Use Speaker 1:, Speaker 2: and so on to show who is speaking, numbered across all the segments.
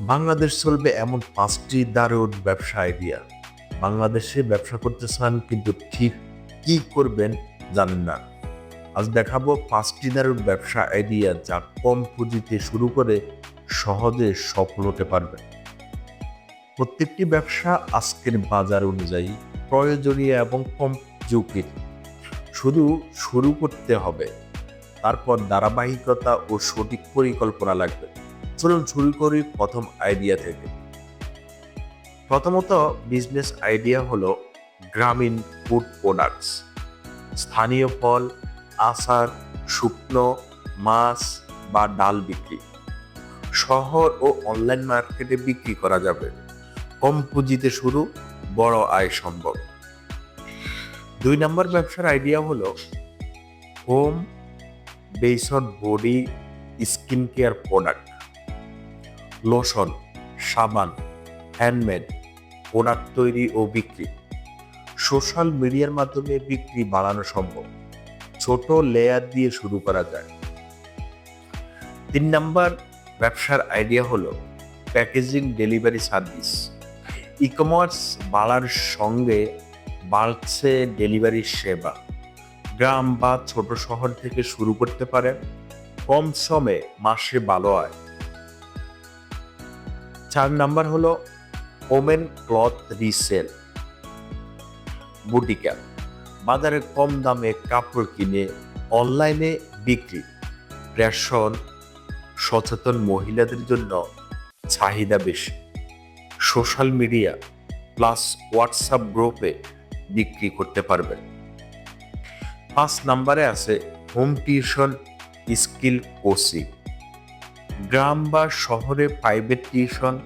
Speaker 1: বাংলাদেশ চলবে এমন পাঁচটি দারুণ ব্যবসা আইডিয়া বাংলাদেশে ব্যবসা করতে চান কিন্তু ঠিক কি করবেন জানেন না। আজ দেখাবো পাঁচটি দারুণ ব্যবসা আইডিয়া যা কম পুঁজিতে শুরু করে সহজে সফল হতে পারবে। প্রত্যেকটি ব্যবসা আজকের বাজার অনুযায়ী প্রয়োজনীয় এবং কম ঝুঁকির। শুধু শুরু করতে হবে। তারপর ধারাবাহিকতা ও সঠিক পরিকল্পনা লাগবে। চলুন শুরু করি প্রথম আইডিয়া থেকে। প্রথমত বিজনেস আইডিয়া হলো গ্রামীণ ফুড প্রোডাক্টস স্থানীয় ফল, আচার, শুকনো, মাছ বা ডাল বিক্রি। শহর ও অনলাইন মার্কেটে বিক্রি করা যাবে। কম পুঁজিতে শুরু, বড় আয় সম্ভব। দুই নম্বর ব্যবসার আইডিয়া হলো home based body skin care product lotion, সাবান, হ্যান্ডমেড প্রোডাক্ট তৈরি ও বিক্রি। সোশ্যাল মিডিয়ার মাধ্যমে বিক্রি বাড়ানো সম্ভব। ছোট লেয়ার দিয়ে শুরু করা যায়। তিন নাম্বার ব্যবসার আইডিয়া হলো packaging delivery service. E commerce বাড়ার সঙ্গে বাড়ছে ডেলিভারি সেবা। গ্রাম বা ছোট শহর থেকে শুরু করতে পারেন। কম সময়ে মাসে ভালো আয়। চার নাম্বার হলো ওমেন ক্লথ রিসেল, বুটিকা বাজারে কম দামে কাপড় কিনে অনলাইনে বিক্রি। রেশন সচেতন মহিলাদের জন্য চাহিদা বেশি। সোশ্যাল মিডিয়া প্লাস হোয়াটসঅ্যাপ গ্রুপে বিক্রি করতে পারবেন। পাঁচ নাম্বারে আছে হোম টিউশন স্কিল কোচিং। গ্রাম বা শহরে প্রাইভেট টিউশন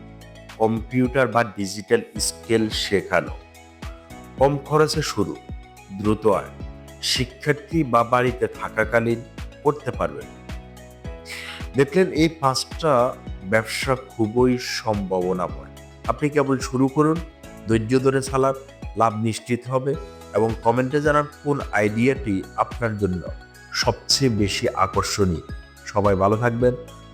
Speaker 1: কম্পিউটার বা ডিজিটাল স্কেল শেখানো। কম খরচে শুরু, দ্রুত আয়। শিক্ষার্থী বা বাড়িতে থাকাকালীন করতে পারবেন। দেখলেন এই পাঁচটা ব্যবসা খুবই সম্ভাবনা সম্ভাবনাময়। আপনি কেবল শুরু করুন, ধৈর্য ধরে চালান, লাভ নিশ্চিত হবে এবং কমেন্টে জানান কোন আইডিয়াটি আপনার জন্য সবচেয়ে বেশি আকর্ষণীয়। সবাই ভালো থাকবেন।